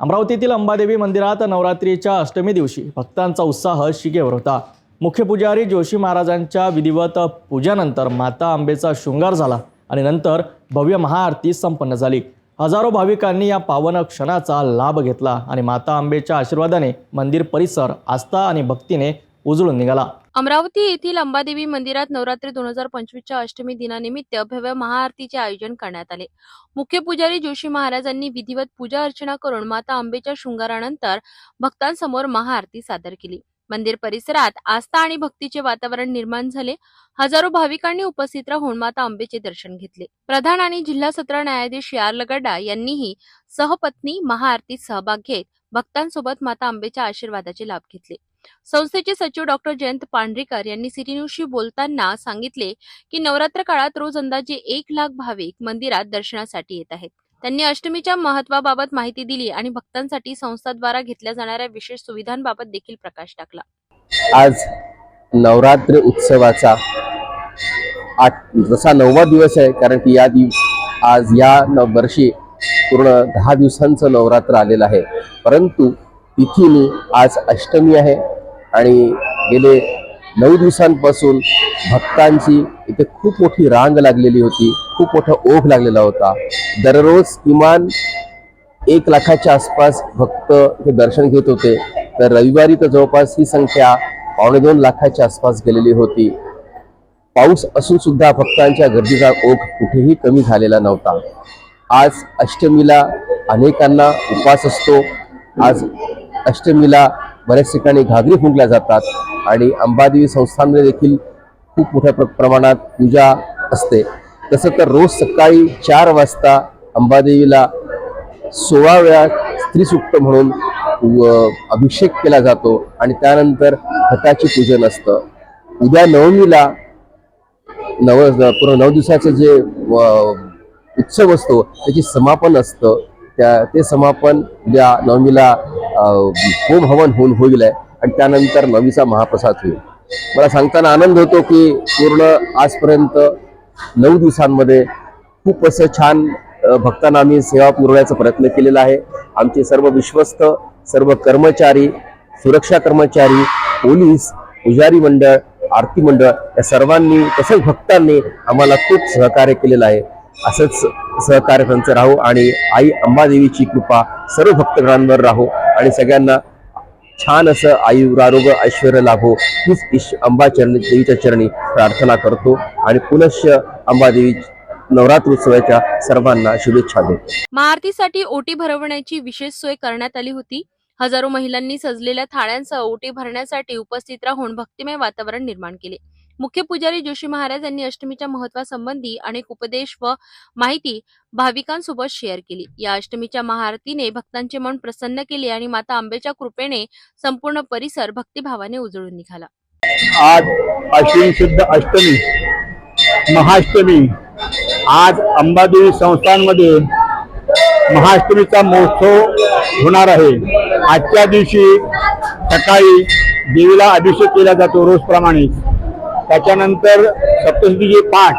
अमरावतीतील अंबादेवी मंदिरात नवरात्रीच्या अष्टमी दिवशी भक्तांचा उत्साह शिगेवर होता. मुख्य पुजारी जोशी महाराजांच्या विधिवत पूजानंतर माता आंबेचा शृंगार झाला आणि नंतर भव्य महाआरती संपन्न झाली. हजारो भाविकांनी या पावन क्षणाचा लाभ घेतला आणि माता आंबेच्या आशीर्वादाने मंदिर परिसर आस्था आणि भक्तीने उजळून निघाला. अमरावती येथील अंबादेवी मंदिरात नवरात्री दोन हजार पंचवीसच्या अष्टमी दिनानिमित्त भव्य महाआरतीचे आयोजन करण्यात आले. मुख्य पुजारी जोशी महाराजांनी विधिवत पूजा अर्चना करून माता आंबेच्या शृंगारानंतर भक्तांसमोर महाआरती सादर केली. मंदिर परिसरात आस्था आणि भक्तीचे वातावरण निर्माण झाले. हजारो भाविकांनी उपस्थित राहून माता आंबेचे दर्शन घेतले. प्रधान आणि जिल्हा सत्र न्यायाधीश यार्लगड्डा यांनीही सहपत्नी महाआरतीत सहभाग घेत भक्तांसोबत माता आंबेच्या आशीर्वादाचे लाभ घेतले. संस्थेचे सचिव डॉक्टर जयंत पांढरीकर यांनी सिटी न्यूजशी बोलताना सांगितले की नवरात्र काळात रोज अंदाजे एक लाख भाविक मंदिरात दर्शनासाठी येत आहेत. त्यांनी अष्टमीच्या महत्वाबाबत माहिती दिली आणि भक्तांसाठी संस्थाद्वारा घेतल्या जाणाऱ्या विशेष सुविधांबाबत देखील प्रकाश टाकला. आज नवरात्र उत्सवाचा आठ जसा नववा दिवस आहे कारण की या दिवस आज या वर्षी पूर्ण दहा दिवसांचं नवरात्र आलेलं आहे. परंतु तिथीने आज अष्टमी आहे आणि गेले नऊ दिवसांपासून भक्तांची इथे खूप मोठी रांग लागलेली होती खूप मोठा ओघ लागलेला होता. दररोज किमान एक लाखाच्या आसपास भक्त हे दर्शन घेत होते. तर रविवारी तर जवळपास ही संख्या पावणे दोन लाखाच्या आसपास गेलेली होती. पाऊस असून सुद्धा भक्तांच्या गर्दीचा ओघ कुठेही कमी झालेला नव्हता. आज अष्टमीला अनेकांना उपास असतो. आज अष्टमीला बऱ्याच ठिकाणी घागरी फुंकल्या जातात आणि अंबादेवी संस्थांमध्ये देखील खूप मोठ्या प्र- प्रमाणात पूजा असते. तसं तर रोज सकाळी चार वाजता अंबादेवीला सोळा वेळा स्त्रीसुक्त म्हणून अभिषेक केला जातो आणि त्यानंतर हटाची पूजन असतं. उद्या नवमीला नव पूर्ण नऊ दिवसाचं जे उत्सव असतो त्याची समापन असतं. त्या ते समापन उद्या नवमीला होम हवन होऊन होईल आहे. आणि त्यानंतर नवीचा महाप्रसाद होईल. मला सांगताना आनंद होतो की पूर्ण आजपर्यंत नऊ दिवसांमध्ये खूप असं छान भक्तांना आम्ही सेवा पुरवण्याचा प्रयत्न केलेला आहे. आमचे सर्व विश्वस्त सर्व कर्मचारी सुरक्षा कर्मचारी पोलीस पुजारी मंडळ आरती मंडळ या सर्वांनी तसंच भक्तांनी आम्हाला खूप सहकार्य केलेलं आहे. असंच सहकार्य त्यांचं राहू आणि आई अंबादेवीची कृपा सर्व भक्तगणांवर राहू. आणि सगळ्यांना छान असं आयु आरोग्य ऐश्वर लाभो हीच ईश अंबा चरणी देवीच्या चरणी प्रार्थना करतो. आणि पुनश्च अंबादेवी नवरात्रोत्सवाच्या सर्वांना शुभेच्छा देतो. महाआरतीसाठी ओटी भरवण्याची विशेष सोय करण्यात आली होती. हजारो महिलांनी सजलेल्या थाळ्यांसह ओटी भरण्यासाठी उपस्थित राहून भक्तिमय वातावरण निर्माण केले. मुख्य पुजारी जोशी महाराज यांनी अष्टमीच्या महत्वासंबंधी अनेक उपदेश व माहिती भाविकांसोबत शेअर केली. या अष्टमीच्या महाआरतीने भक्तांचे मन प्रसन्न केले आणि माता आंबेच्या कृपेने संपूर्ण परिसर भक्तिभावाने उजळून निघाला. आज अश्विन शुद्ध अष्टमी महाअष्टमी आज अंबादेवी संस्थांमध्ये महाअष्टमीचा महोत्सव होणार आहे. आजच्या दिवशी सकाळी देवीला अभिषेक केला जातो रोजप्रमाणे त्याच्यानंतर सप्तशतीचे पाठ.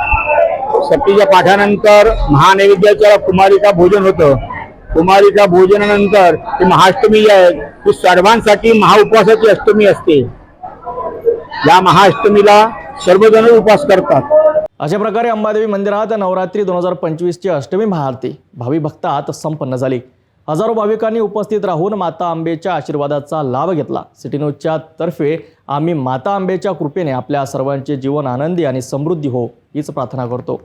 सप्तीच्या पाठानंतर महानैवेद्याच्या कुमारिका भोजन होतं. कुमारिका भोजनानंतर ती महाअष्टमी जी आहे ती सर्वांसाठी महाउपवासाची अष्टमी असते. या महाअष्टमीला सर्वजण उपवास करतात. अशा प्रकारे अंबादेवी मंदिरात नवरात्री दोन हजार पंचवीसची अष्टमी महाआरती. भावी भक्तात संपन्न झाली. हजारो भाविकांनी उपस्थित राहून माता आंबेच्या आशीर्वादाचा लाभ घेतला. सिटी न्यूजच्या तर्फे आम्ही माता आंबेच्या कृपेने आपल्या सर्वांचे जीवन आनंदी आणि समृद्धी हो हीच प्रार्थना करतो.